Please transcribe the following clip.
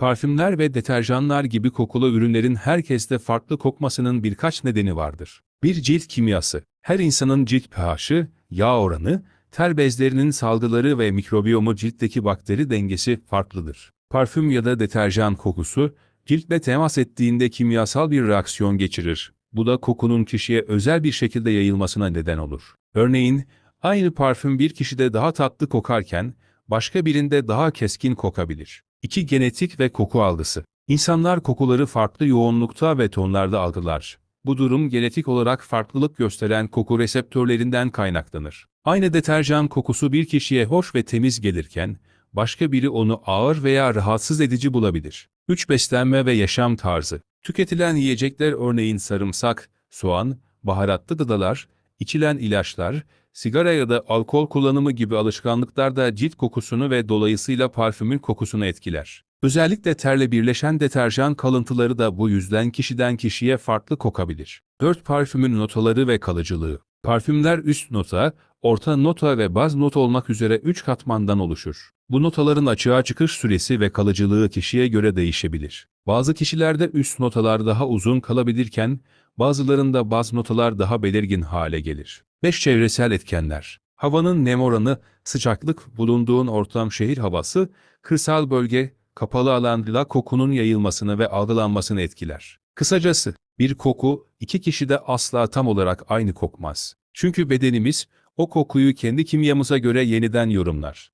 Parfümler ve deterjanlar gibi kokulu ürünlerin herkeste farklı kokmasının birkaç nedeni vardır. Bir cilt kimyası. Her insanın cilt pH'i, yağ oranı, ter bezlerinin salgıları ve mikrobiyomu ciltteki bakteri dengesi farklıdır. Parfüm ya da deterjan kokusu, ciltle temas ettiğinde kimyasal bir reaksiyon geçirir. Bu da kokunun kişiye özel bir şekilde yayılmasına neden olur. Örneğin, aynı parfüm bir kişide daha tatlı kokarken, başka birinde daha keskin kokabilir. 2. Genetik ve koku algısı. İnsanlar kokuları farklı yoğunlukta ve tonlarda algılar. Bu durum genetik olarak farklılık gösteren koku reseptörlerinden kaynaklanır. Aynı deterjan kokusu bir kişiye hoş ve temiz gelirken, başka biri onu ağır veya rahatsız edici bulabilir. 3. Beslenme ve yaşam tarzı. Tüketilen yiyecekler örneğin sarımsak, soğan, baharatlı gıdalar, içilen ilaçlar, sigara ya da alkol kullanımı gibi alışkanlıklar da cilt kokusunu ve dolayısıyla parfümün kokusunu etkiler. Özellikle terle birleşen deterjan kalıntıları da bu yüzden kişiden kişiye farklı kokabilir. 4. Parfümün notaları ve kalıcılığı. Parfümler üst nota, orta nota ve baz nota olmak üzere 3 katmandan oluşur. Bu notaların açığa çıkış süresi ve kalıcılığı kişiye göre değişebilir. Bazı kişilerde üst notalar daha uzun kalabilirken, bazılarında baz notalar daha belirgin hale gelir. 5. Çevresel etkenler. Havanın nem oranı, sıcaklık, bulunduğun ortam şehir havası, kırsal bölge, kapalı alanla kokunun yayılmasını ve algılanmasını etkiler. Kısacası, bir koku iki kişide asla tam olarak aynı kokmaz. Çünkü bedenimiz o kokuyu kendi kimyamıza göre yeniden yorumlar.